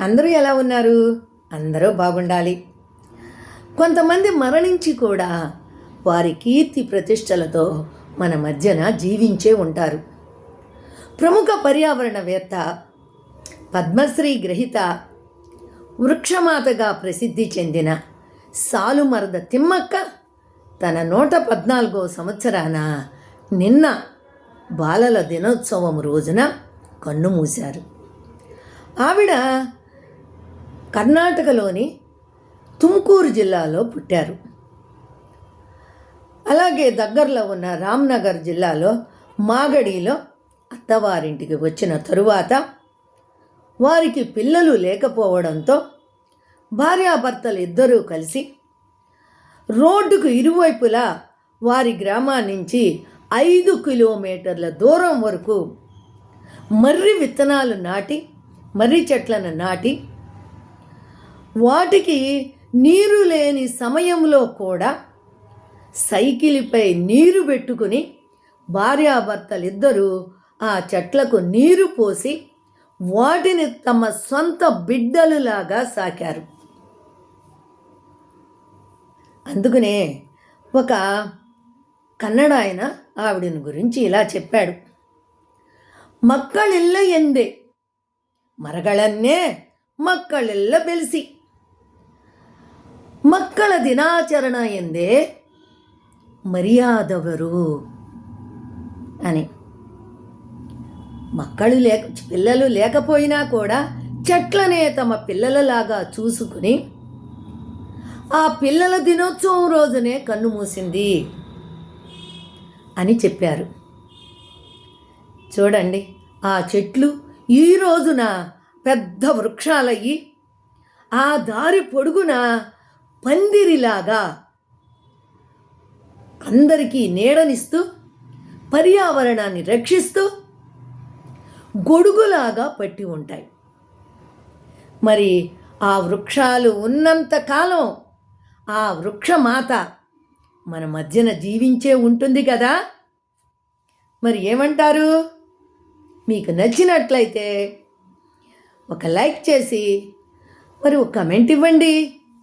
అందరూ ఎలా ఉన్నారు? అందరూ బాగుండాలి. కొంతమంది మరణించి కూడా వారి కీర్తి ప్రతిష్టలతో మన మధ్యన జీవించే ఉంటారు. ప్రముఖ పర్యావరణవేత్త పద్మశ్రీ గ్రహీత వృక్షమాతగా ప్రసిద్ధి చెందిన సాలుమరద తిమ్మక్క తన నూట పద్నాలుగో సంవత్సరాన నిన్న బాలల దినోత్సవం రోజున కన్ను మూశారు. ఆవిడ కర్ణాటకలోని తుమ్కూరు జిల్లాలో పుట్టారు. అలాగే దగ్గరలో ఉన్న రామ్నగర్ జిల్లాలో మాగడిలో అత్తవారింటికి వచ్చిన తరువాత వారికి పిల్లలు లేకపోవడంతో భార్యాభర్తలు ఇద్దరూ కలిసి రోడ్డుకు ఇరువైపులా వారి గ్రామాన్నించి ఐదు కిలోమీటర్ల దూరం వరకు మర్రి విత్తనాలు నాటి మర్రి చెట్లను నాటి వాటికి నీరు లేని సమయంలో కూడా సైకిల్పై నీరు పెట్టుకుని భార్యాభర్తలిద్దరూ ఆ చెట్లకు నీరు పోసి వాటిని తమ సొంత బిడ్డలులాగా సాకారు అందుకనే ఒక కన్నడ ఆయన ఆవిడని గురించి ఇలా చెప్పాడు ಮಕ್ಕಳೆಲ್ಲ ಎಂದೆ ಮರಗಳನ್ನೇ ಮಕ್ಕಳೆಲ್ಲ ಬೆಳೆಸಿ మక్కల దినాచరణ ಎಂದೇ మర్యాదవరు అని మక్కలు లేక పిల్లలు లేకపోయినా కూడా చెట్లనే తమ పిల్లలలాగా చూసుకుని ఆ పిల్లల దినోత్సవం రోజునే కన్ను మూసింది అని చెప్పారు చూడండి ఆ చెట్లు ఈ రోజున పెద్ద వృక్షాలయ్యి ఆ దారి పొడుగున పందిరిలాగా అందరికీ నీడనిస్తూ పర్యావరణాన్ని రక్షిస్తూ గొడుగులాగా పట్టి ఉంటాయి. మరి ఆ వృక్షాలు ఉన్నంత కాలం ఆ వృక్షమాత మన మధ్యన జీవించే ఉంటుంది కదా? మరి ఏమంటారు? మీకు నచ్చినట్లయితే ఒక లైక్ చేసి మరి ఒక కమెంట్ ఇవ్వండి.